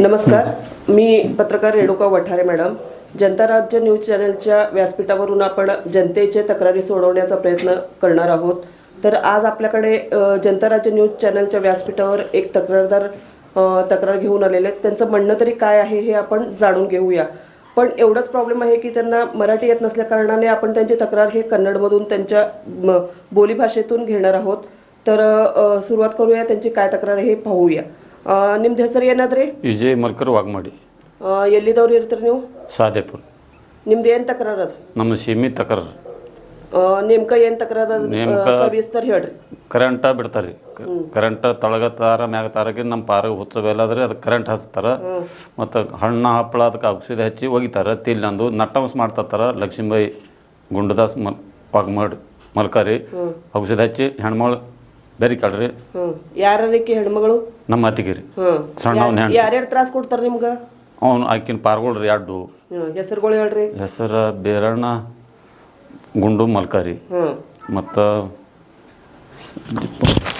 नमस्कार. मी पत्रकार रेणुका वठारे मॅडम. जनता राज्य न्यूज चॅनलच्या व्यासपीठावरून आपण जनतेचे तक्रारी सोडवण्याचा प्रयत्न करणार आहोत. तर आज आपल्याकडे जनता राज्य न्यूज चॅनलच्या व्यासपीठावर एक तक्रारदार तक्रार घेऊन आलेले आहेत. त्यांचं म्हणणं तरी काय आहे हे आपण जाणून घेऊया. पण एवढंच प्रॉब्लेम आहे की त्यांना मराठी येत नसल्या कारणाने आपण त्यांची तक्रार हे कन्नडमधून त्यांच्या बोलीभाषेतून घेणार आहोत. तर सुरुवात करूया. त्यांची काय तक्रार आहे हे पाहूया. ನಿಮ್ದು ಹೆಸರು ಏನಾದ್ರಿ? ವಿಜಯ್ ಮಲ್ಕರ್ ವಾಗ್ಮಾಡಿ. ಎಲ್ಲಿದವ್ರು ಇರ್ತೀರಿ ನೀವು? ಸಾದೇಪುರ. ನಿಮ್ದು ಏನು ತಕರಾರ ಅದು? ನಮ್ಮ ಸೀಮಿ ತಕರಾರ. ನೇಮಕ ಏನು ಏನ್ ನೇಮಕ ವಿಸ್ತಾರ ಹೇಳ್ರಿ. ಕರೆಂಟ ಬಿಡ್ತಾರೆ. ಕರೆಂಟ್ ತಳಗ ತಾರ ಮ್ಯಾಗ ತಾರಕ್ಕೆ ನಮ್ಮ ಉತ್ಸವ ಎಲ್ಲಾದ್ರೆ ಅದಕ್ಕೆ ಕರೆಂಟ್ ಹಚ್ತಾರೆ. ಮತ್ತು ಹಣ್ಣ ಹಪ್ಪಳ ಅದಕ್ಕೆ ಔಷಧಿ ಹಚ್ಚಿ ಒಗಿತಾರೆ. ತಿಲ್ಲಂದು ನಟ್ಟಂಸ್ ಮಾಡ್ತಾರ ಲಕ್ಷ್ಮೀಬಾಯಿ ಗುಂಡದಾಸ್ ಮಲ್ ವಾಗ್ಮಾಡಿ ಮಲ್ಕಾರಿ. ಔಷಧಿ ಹಚ್ಚಿ ಹೆಣ್ಮಗಳು ಕೇಳ್ರಿ. ಹ್ಮ್. ಯಾರೀಕಿ ಹೆಣ್ಮಗಳು? ನಮ್ಮ ಅತ್ತಿಗಿರಿ. ಹ್ಮ್. ಸಣ್ಣವ್ನ ಹೆಣ್ಣು ಯಾರ್ಯಾರು ತ್ರಾಸ ಕೊಡ್ತಾರ ನಿಮ್ಗ? ಅವ್ನು ಆಕಿನ ಪಾರ್ಗೊಳ್ರಿ ಎರಡು ಹ್ಮ್. ಹೆಸರುಗಳು ಹೇಳ್ರಿ. ಹೆಸರು ಬೇರಣ್ಣ ಗುಂಡು ಮಲ್ಕಾರಿ. ಮತ್ತ ಮತ್ತು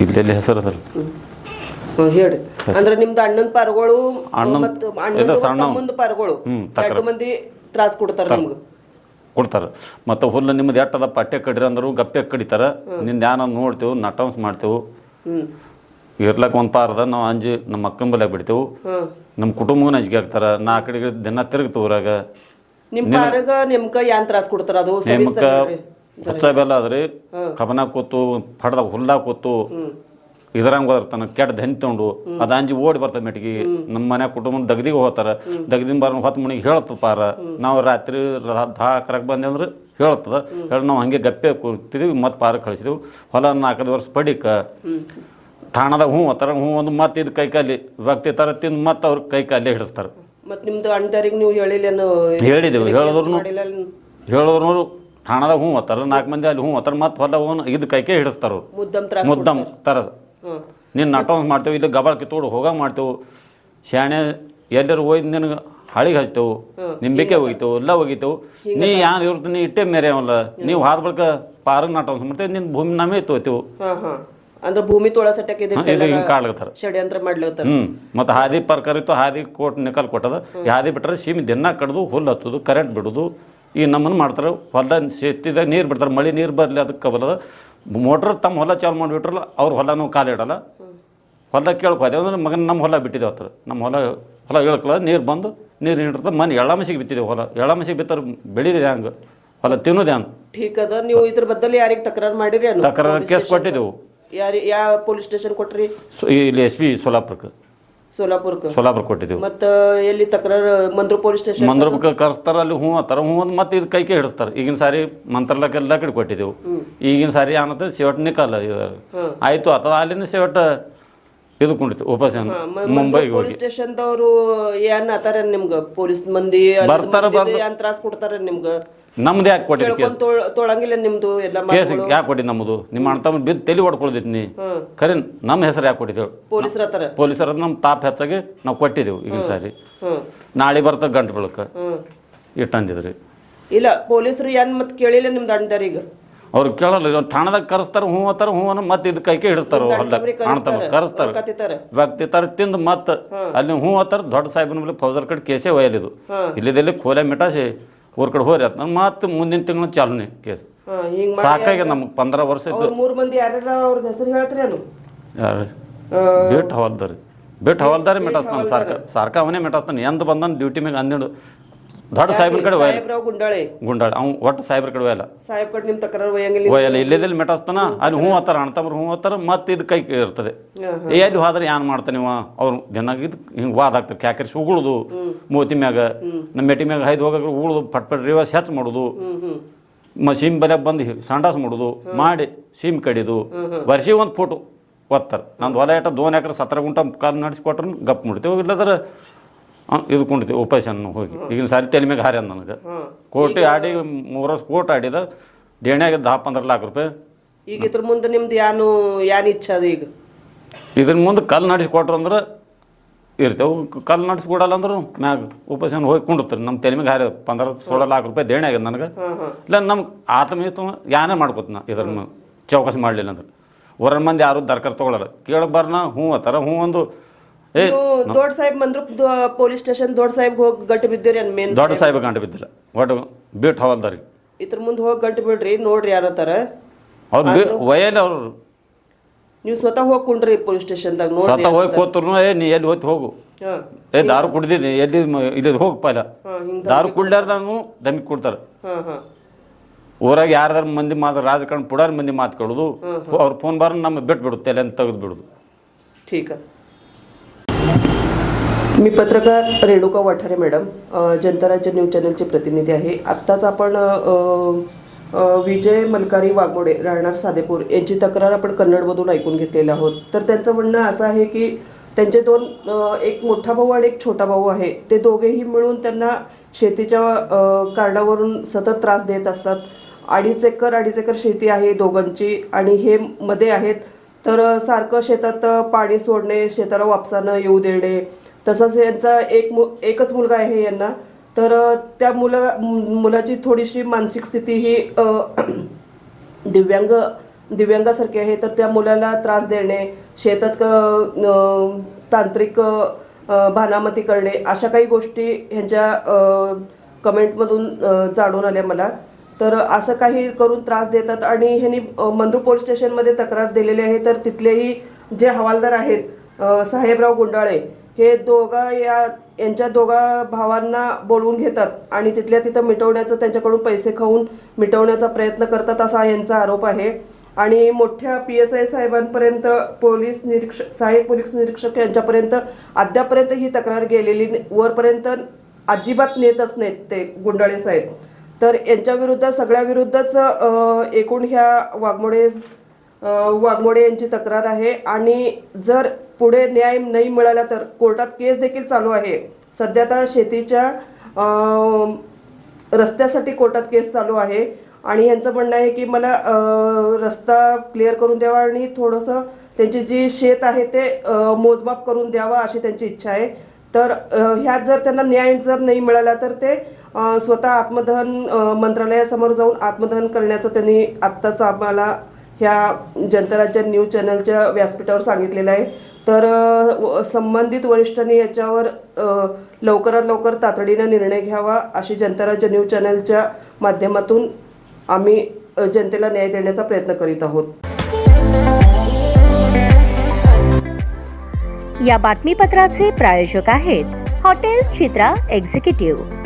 ಇಲ್ಲೆಲ್ಲಿ ಹೆಸರು ಅದಲ್ಲ. ಹ್ಮ್, ಹೇಳ್ರಿ. ಅಂದ್ರೆ ನಿಮ್ದು ಅಣ್ಣನ ಪಾರ್ಗಳು ಅಣ್ಣನ್- ಮತ್ತು ಇಲ್ಲ, ಅಣ್ಣನ ಸಣ್ಣವ್. ತಮ್ಮಂದು ಪಾರ್ಗಳು. ಹ್ಮ್, ಎರಡು ಮಂದಿ ತ್ರಾಸ ಕೊಡ್ತಾರ ನಿಮ್ಗ. ಕೊಡ್ತಾರೆ. ಮತ್ತು ಹುಲ್ಲು ನಿಮ್ದು ಎಟ್ಟದ ಪಟ್ಟೆ ಕಡಿರಿ ಅಂದರು ಗಪ್ಪೆ ಕಡಿತಾರ. ನಿಂದ ಯಾನ ನೋಡ್ತೇವೆ ನಟೌನ್ಸ್ ಮಾಡ್ತೇವೆ. ಇರ್ಲಕ್ಕ ಒಂದು ಪಾರದ ನಾವು ಅಂಜಿ ನಮ್ಮ ಅಕ್ಕನ ಬಲ್ಯಾಗ ಬಿಡ್ತೇವೆ. ನಮ್ಮ ಕುಟುಂಬನ ಅಂಜಿಕೆ ಆಗ್ತಾರೆ. ನಾ ಆ ಕಡೆಗೆ ದಿನ ತಿರುಗ್ತು ಊರಾಗ. ನಿಮ್ ಪಾರ್ಗ ನಿಮ್ಗ ಯಾನ್ ತ್ರಾಸ ಕೊಡ್ತಾರ? ಅದು ಸವಿಸ್ತಾರ ಹುಚ್ಚ ಬೆಲ್ಲ ಅದ್ರಿ ಕಬನ ಕೂತು ಪಡ್ದಾಗ ಹುಲ್ದಾಗ ಕೂತು. ಇದ್ರಂಗ ಬರ್ತಾನ ಕೆಟ್ಟ ಧನಿ ತೊಗೊಂಡು ಅದ ಅಂಜಿ ಓಡಿ ಬರ್ತದ ಮೆಟ್ಗಿ ನಮ್ಮ ಮನೆ ಕುಟುಂಬ ದಗದಿಗೆ ಹೋಗ್ತಾರ. ದಗದಿನ ಬಾರ ಹೊತ್ತು ಮನೆಗೆ ಹೇಳತ್ತಪ್ಪಾರ ಪಾರ. ನಾವು ರಾತ್ರಿ ಧಾಕರಾಗ ಬಂದೆ ಅಂದ್ರೆ ಹೇಳ್ತದ. ಹೇಳಿ ನಾವು ಹಂಗೆ ಗಪ್ಪೆ ಕೂತಿದ್ವಿ ಮತ್ತೆ ಪಾರ ಕಳಿಸಿದೆವು. ಹೊಲ ನಾಲ್ಕೈದು ವರ್ಷ ಪಡಿಕ. ಠಾಣದಾಗ ಹ್ಞೂ ಅತ್ತಾರ ಹ್ಞೂ ಒಂದು ಮತ್ತೆ ಇದು ಕೈ ಕಾಲಿ ವ್ಯಕ್ತಿ ತರ ತಿಂದು ಮತ್ತೆ ಅವ್ರ ಕೈ ಕಾಲೇ ಹಿಡಿಸ್ತಾರ. ಮತ್ ನಿಮ್ದು ಅಣ್ಣರಿಗೆ ನೀವು ಹೇಳಿಲ್ಲೇನು? ಹೇಳಿದೆವು ಹೇಳಿದ್ರು ಹೇಳೋರು ಠಾಣದಾಗ ಹ್ಞೂ ಅತ್ತಾರ ನಾಲ್ಕು ಮಂದಿ ಅಲ್ಲಿ ಹ್ಞೂ ಅತ್ತಾರ ಮತ್ತೆ ಹೊಲ ಇದು ಕೈಕೆ ಹಿಡಿಸ್ತಾರ ಮುದ್ದಂ ತರ ತ್ರಾಸ ಮುದ್ದಮ್ ತರ ಹ್ಮ್ ನೀನು ನಟವಂಸ್ ಮಾಡ್ತೇವೆ ಇಲ್ಲಿ ಗಬಾಳ ಕಿತ್ತೋಡು ಹೋಗ ಮಾಡ್ತೇವೆ. ಶಾಣೆ ಎಲ್ಲರೂ ಒಯ್ದು ನಿನಗೆ ಹಳಿಗೆ ಹಚ್ತೇವೆ ನಿಂಬಿಕೆ ಒಗಿತೇವೆ ಎಲ್ಲ ಒಗಿತೇವೆ. ನೀ ಯಾರು ಇವ್ರದ್ದು ನೀ ಇಟ್ಟೆ ಮೇರೆ ಅವಲ್ಲ ನೀವು ಹಾದ ಬಳಿಕ ಪಾರಗ್ ನಟೋ ಮಾಡ್ತೇವೆ ನಿನ್ನ ಭೂಮಿ ನಮೇ ತೋತೇವು ಅಂದ್ರೆ ಭೂಮಿ ತೊಳಸಟ್ಟಕ್ಕೆ ಕಾಡ್ಲತ್ತಾರ ಷಡ್ಯಂತ್ರ ಮಾಡ್ಲತ್ತಾರ? ಹ್ಮ್ ಮತ್ತೆ ಹಾದಿ ಪರ್ಕರ್ ಇತ್ತು ಹಾದಿ ಕೋಟ್ ನಿಕಲ್ ಕೊಟ್ಟದ. ಈ ಹಾದಿ ಬಿಟ್ಟರೆ ಸೀಮಿ ದಿನ ಕಡ್ದು ಹುಲ್ಲು ಹಚ್ಚೋದು ಕರೆಂಟ್ ಬಿಡುದು. ಈ ನಮ್ಮನ್ನು ಮಾಡ್ತಾರೆ ಹೊಲ್ದ ಸೇತಿದಾಗ ನೀರು ಬಿಡ್ತಾರೆ ಮಳೆ ನೀರು ಬರಲಿ ಅದಕ್ಕೆ ಕಬಲದ ಮೋಟ್ರ್ ತಮ್ಮ ಹೊಲ ಚಾಲು ಮಾಡಿಬಿಟ್ರಲ್ಲ ಅವ್ರ ಹೊಲನೂ ಕಾಲು ಇಡಲ್ಲ. ಹೊಲ ಕೇಳ್ಕೋದೆ ಅಂದ್ರೆ ಮಗನ ನಮ್ಮ ಹೊಲ ಬಿಟ್ಟಿದ್ದೇವೆ ಹತ್ರ ನಮ್ಮ ಹೊಲ ಹೊಲ ಇಳ್ಕಲ್ಲ ನೀರು ಬಂದು ನೀರು ಹಿಡಿದ್ರೆ ಮನೆ ಎಳ್ಳಮಸಿಗೆ ಬಿತ್ತಿದ್ದೇವೆ ಹೊಲ. ಎಳ್ಳಮಸಿಗೆ ಬಿತ್ತಾರೆ ಬೆಳಿದಿದೆ ಹಂಗೆ. ಹೊಲ ತಿನ್ನೋದೆ ಅಂತ ಠೀಕ್ ಅದ ನೀವು ಇದ್ರ ಬದ್ದಲ್ಲಿ ಯಾರಿಗೆ ತಕರಾರು ಮಾಡಿರಿ ತಕರಾರು ಕೇಸ್ ಕೊಟ್ಟಿದ್ದೆವು. ಯಾರು ಯಾವ ಪೊಲೀಸ್ ಸ್ಟೇಷನ್ ಕೊಟ್ರಿ? ಸೊ ಇಲ್ಲಿ ಎಸ್ ಪಿ ಸೋಲಾಪುರಕ್ಕೆ. ಸೋಲಾಪುರಕ್ಕೆ. ಸೋಲಾಪುರ ಕೊಟ್ಟಿದ್ದೀವಿ ಮತ್ತೆ ಎಲ್ಲಿ ತಕ್ರ ಮಂದ್ರ ಪೊಲೀಸ್ ಸ್ಟೇಷನ್ ಮಂದ್ರಕ್ಕೆ ಕರೆಸ್ತಾರ ಅಲ್ಲಿ ಹೂ ಅಂತಾರ ಹ್ಞೂ ಅಂದ್ ಮತ್ತೆ ಇದು ಕೈಕೆ ಹಿಡಿಸ್ತಾರೆ. ಈಗಿನ ಸಾರಿ ಮಂತ್ರಲಕ್ಕೆಲ್ಲ ಕಡೆ ಕೊಟ್ಟಿದ್ದೆವು ಈಗಿನ ಸಾರಿ ಏನಂತ ಸೇವಟ್ ನಿಕಲ್ಲ ಇದು. ಆಯ್ತು ಅಥವಾ ಅಲ್ಲಿನ ಸೇವಟ್ ಇದು ಕುಂಡಿತು ಉಪವಾಸ ಮುಂಬೈ ಹೋಗಿ ಪೊಲೀಸ್ ಸ್ಟೇಷನ್ದವರು ಏನ್ ಆತಾರ ನಿಮ್ಗೆ? ಪೊಲೀಸ್ ಮಂದಿ ಬರ್ತಾರ, ತ್ರಾಸ ಕೊಡ್ತಾರ ನಿಮ್ಗ? ನಮ್ದು ಯಾಕೆ ಕೊಟ್ಟಿದ್ದು ಕೇಸ್? ತೊಳಂಗಿಲ್ಲ ನಿಮ್ದು ಎಲ್ಲ ಕೇಸ್ ಯಾಕೆ ಕೊಟ್ಟಿದ್ದು ನಮ್ಮದು? ನಿಮ್ಮ ಅಣ್ಣ ತಮ್ಮ ಬಿದ್ದು ತಲೆ ಹೊಡ್ಕೊಳ್ದಿತ್ತು ನೀ. ಖರೆ ನಮ್ಮ ಹೆಸರು ಯಾಕೆ ಕೊಟ್ಟಿದ್ದೇವೆ? ಪೊಲೀಸ್ರ ನಮ್ಮ ತಾಪ ಹೆಚ್ಚಾಗಿ ನಾವು ಕೊಟ್ಟಿದ್ದೇವೆ ಈಗಿನ ಸಾರಿ. ನಾಳೆ ಬರ್ತ ಗಂಟು ಬೆಳಕ. ಇಟ್ಟಂದಿದ್ರಿ ಇಟ್ಟು ಅಂದಿದ್ರಿ. ಇಲ್ಲ ಪೊಲೀಸರು ಏನ್ ಮತ್ತೆ ಕೇಳಿಲ್ಲ ನಿಮ್ದು ಅಣ್ಣದಾರೀಗ ಅವ್ರು ಕೇಳಲ್ಲ ಠಾಣದಾಗ ಕರೆಸ್ತಾರ ಹ್ಞೂ ಅತ್ತಾರ ಅನ್ನ ಮತ್ತೆ ಇದು ಕೈಕೆ ಹಿಡಿಸ್ತಾರ ಹೊಲ್ದಾಗ. ತಮ್ಮ ಕರೆಸ್ತಾರ? ವ್ಯಕ್ತಿತಾರ ವ್ಯಕ್ತಿ ತರ ತಿಂದು ಮತ್ತೆ ಅಲ್ಲಿ ಹೂ ಅತ್ತಾರ ದೊಡ್ಡ ಸಾಹೇಬನ ಮೇಲೆ ಫೌಜರ್ ಕಡೆ ಕೇಸೇ ಒಯ್ಯಲಿದು. ಹಾ. ಇಲ್ಲಿದಲ್ಲಿ ಕೋಲೆ ಮಿಟಾಸಿ ಊರ್ ಕಡೆ ಹೋರಿ ಆತ ಮತ್ತೆ ಮುಂದಿನ ತಿಂಗಳು ಚಾಲನೆ ಕೇಸ್. ಸಾಕಾಗಿ ನಮಗೆ ಪಂದ್ರ ವರ್ಷ ಇದ್ದು. ಮೂರು ಮಂದಿ ಯಾರ್ಯಾರ ಅವ್ರದ್ದು ಹೆಸರು ಯಾರು? ಬೇಟ್ ಹವಾಲ್ದಾರಿ. ಬೇಟ್ ಹವಾಲ್ದಾರಿ ಮಿಟಾಸ್ತಾನ ಸಾರ್ಕ ಸಾರ್ಕ ಅವನೇ ಮಿಟಾಸ್ತಾನ ಎಂದ ಬಂದನ್ ಡ್ಯೂಟಿ ಮ್ಯಾಗ ಅಂದಿಡು. ದೊಡ್ಡ ಸಾಹೇಬ್ರ ಕಡೆ ಒಯ್ಯಲ್ಲ ಸಾಹೇಬ್ರಾವ್ ಗುಂಡಾಳೆ? ಗುಂಡಾಳ. ಅವ್ನು ಒಟ್ಟು ಸಾಹೇಬ್ರ ಕಡೆ ಒಯ್ಯಲ್ಲ ಸಾಹೇಬ್ ಕಡೆ ನಿಮ್ ತಕರಾರು ಒಯ್ಯಂಗಿಲ್ಲ ಒಯ್ಯಲ್ಲ. ಇಲ್ಲೇದಲ್ಲಿ ಮೆಟಾಸ್ತಾನ ಅಲ್ಲಿ ಹೂ ಹತ್ತಾರ ಅಣ್ತಮ್ರು ಹ್ಞೂ ಹತ್ತಾರ ಮತ್ತೆ ಇದು ಕೈ ಇರ್ತದೆ. ಹಾ, ಏ ಅಲ್ಲಿ ಹೋದ್ರೆ ಏನ್ ಮಾಡ್ತಾನೆ ಇವ ಅವ್ರು ದಿನ ಇದು ಹಿಂಗೆ ವಾದ ಆಗ್ತಾರೆ ಕ್ಯಾಕರಿಸಿ ಉಗುಳುದು ಮೂತಿ ಮ್ಯಾಗ. ನಮ್ಮ ಮೆಟಿ ಮ್ಯಾಗ ಹೈದು ಹೋಗಾಗ ಉಗುಳುದು ಪಟ್ ಪಟ್ ರಿವರ್ಸ್ ಹೆಚ್ಚು ಮಾಡುದು. ಮ ಸೀಮ್ ಬೆಲೆ ಬಂದು ಸಂಡಾಸ್ ಮಾಡುದು ಮಾಡಿ ಸೀಮ್ ಕಡಿದು ವರ್ಷಿ ಒಂದು ಫೋಟೋ ಒತ್ತಾರ. ನಂದು ಹೊಲ ಇಟ್ಟ ದೋನ್ ಎಕರೆ ಸತ್ರ ಗುಂಟ ಕಾಲು ನಡೆಸ್ಕೊಟ್ರು ಗಪ್ ಮುಡ್ತೇವೆ ಇಲ್ಲದ್ರ ಇದು ಕುಂಡಿತೀವಿ ಉಪಾಸನ ಹೋಗಿ. ಈಗಿನ ಸಾರಿ ತಲೆ ಮ್ಯಾಗ ಹಾರ್ಯಾನ ನನಗೆ. ಕೋಟಿ ಆಡಿ ಮೂರು ವರ್ಷ ಕೋಟಿ ಆಡಿದ ದೇಣ್ಯಾಗ ದಹ ಪಂದ್ರ ಲಾಖ ರೂಪಾಯಿ. ಈಗ ಇದ್ರ ಮುಂದೆ ನಿಮ್ದು ಏನು ಏನು ಇಚ್ಛೆ ಅದು ಈಗ? ಇದ್ರ ಮುಂದೆ ಕಲ್ಲು ನಡೆಸಿ ಕೊಟ್ರು ಅಂದ್ರೆ ಇರ್ತೇವೆ. ಕಲ್ಲು ನಡೆಸಿ ಕೊಡಲ್ಲ ಅಂದ್ರೆ ಮ್ಯಾಗ ಉಪಾಸನ ಹೋಗಿ ಕುಂಡಿರ್ತಾರೆ. ನಮ್ಮ ತಲೆ ಮ್ಯಾಗ ಹಾರ್ಯ ಪಂದ್ರ ಸೋಳ ಲಾಖ ರೂಪಾಯಿ ದೇಣೆ ಆಗ್ಯದ ನನಗೆ. ಇಲ್ಲ ನಮ್ಗೆ ಆತ್ಮೀಯತ ಯಾನೇ ಮಾಡ್ಕೊತ ನಾ ಇದ್ರ ಚೌಕಾಸಿ ಮಾಡಲಿಲ್ಲ ಅಂದ್ರೆ. ಹೊರ ಮಂದಿ ಯಾರು ದರ್ಕಾರ ತೊಗೊಳಲ್ಲ. ಕೇಳಕ್ ಬರ್ನ ಹ್ಞೂ ಅತ್ತಾರ ಹ್ಞೂ ಒಂದು ದೊಡ್ಡ ಸಾಹೇಬ್ ಬಂದ್ರು ಪೊಲೀಸ್ ಸ್ಟೇಷನ್ ದೊಡ್ಡ ಸಾಹೇಬ್ ಹೋಗಿ ಗಂಟು ಬಿದ್ದೀರಿ ಮೇನ್ ದೊಡ್ಡ ಸಾಹೇಬ್ ಗಂಟು ಬಿದ್ದಿಲ್ಲ. ಒಟ್ಟು ಬೀಟ್ ಹವಾಲ್ದಾರಿ. ಇದ್ರ ಮುಂದೆ ಹೋಗಿ ಗಂಟು ಬಿಡ್ರಿ ನೋಡ್ರಿ ಯಾರತ್ತಾರ ತರ ಅವ್ರು ವಯಲ್ ಅವ್ರು ನೀವು ಸ್ವತಃ ಹೋಗಿ ಕುಂಡ್ರಿ ಪೊಲೀಸ್ ಸ್ಟೇಷನ್ದಾಗ ನೋಡಿ ಸ್ವತಃ ಹೋಗಿ ಕೂತ್ರು ಏ ನೀ ಎಲ್ಲಿ ಹೋಗಿ. ಹೋಗು ಏ ದಾರು ಕುಡಿದಿದ್ದೀನಿ ಎಲ್ಲಿ ಇದು ಹೋಗಿ ಇಲ್ಲ ದಾರು ಕುಡ್ಲಾರ್ದಂಗೂ ದಮಿಗೆ ಕೊಡ್ತಾರೆ. ಊರಾಗ ಯಾರ್ದಾರ ಮಂದಿ ಮಾತು ರಾಜಕಾರಣ ಪುಡಾರ ಮಂದಿ ಮಾತು ಕೇಳೋದು ಅವ್ರ ಫೋನ್ ಬಾರ ನಮ್ಮ ಬಿಟ್ಬಿಡುದು ಬಿಡುತ್ತೆ ಅಲ್ಲಿ ತೆಗೆದು ಬಿಡುದು मी पत्रकार रेणुका वाठारे मॅडम. जनताराज्य न्यूज चॅनलचे प्रतिनिधी आहे. आत्ताच आपण विजय मलकारी वाघमोडे राहणार साधेपूर यांची तक्रार आपण कन्नडमधून ऐकून घेतलेली आहोत. तर त्यांचं म्हणणं असं आहे की त्यांचे दोन एक मोठा भाऊ आणि एक छोटा भाऊ आहे. ते दोघेही मिळून त्यांना शेतीच्या कारणावरून सतत त्रास देत असतात. अडीच एकर अडीच एकर शेती आहे दोघांची आणि हे मध्ये आहेत. तर सारखं शेतात पाणी सोडणे शेताला वापसानं येऊ देणे तसंच यांचा एक मु एकच मुलगा आहे यांना. तर त्या मुला मुलाची थोडीशी मानसिक स्थिती ही दिव्यांग दिव्यांगासारखी आहे. तर त्या मुलाला त्रास देणे शेतात क- तांत्रिक भानामती करणे अशा काही गोष्टी ह्यांच्या कमेंटमधून जाणून आल्या मला. तर असं काही करून त्रास देतात आणि ह्यांनी मंदूर पोलीस स्टेशनमध्ये तक्रार दिलेली आहे. तर तिथलेही जे हवालदार आहेत साहेबराव गुंडाळे हे दोघा या यांच्या दोघा भावांना बोलवून घेतात आणि तिथल्या तिथं मिटवण्याचं त्यांच्याकडून पैसे खाऊन मिटवण्याचा प्रयत्न करतात असा यांचा आरोप आहे आणि मोठ्या पी एस आय साहेबांपर्यंत पोलीस निरीक्षक सहाय्यक पोलीस निरीक्षक यांच्यापर्यंत अद्यापर्यंत ही तक्रार गेलेली नाही. वरपर्यंत अजिबात नेतच नाहीत ते गुंडाळे साहेब तर यांच्याविरुद्ध सगळ्याविरुद्धच एकूण ह्या वाघमोडे वाघमोडे यांची तक्रार आहे आणि जर पुढे न्याय नाही मिळाला तर कोर्टात केस देखील चालू आहे. सध्या तर शेतीच्या रस्त्यासाठी कोर्टात केस चालू आहे. आणि यांचं म्हणणं आहे की मला रस्ता क्लिअर करून द्यावा आणि थोडंसं त्यांची जी शेत आहे ते मोजमाप करून द्यावा अशी त्यांची इच्छा आहे. तर ह्यात जर त्यांना न्याय जर नाही मिळाला तर ते स्वतः आत्मदहन मंत्रालयासमोर जाऊन आत्मदहन करण्याचं त्यांनी आत्ताच आम्हाला ह्या जनता राज्य न्यूज चॅनलच्या व्यासपीठावर सांगितलेलं आहे. तर संबंधित वरिष्ठांनी याच्यावर लवकरात लवकर तातडीनं निर्णय घ्यावा अशी जनता राज्य न्यूज चॅनलच्या माध्यमातून आम्ही जनतेला न्याय देण्याचा प्रयत्न करीत आहोत. या बातमीपत्राचे प्रायोजक आहेत हॉटेल चित्रा एक्झिक्युटिव्ह.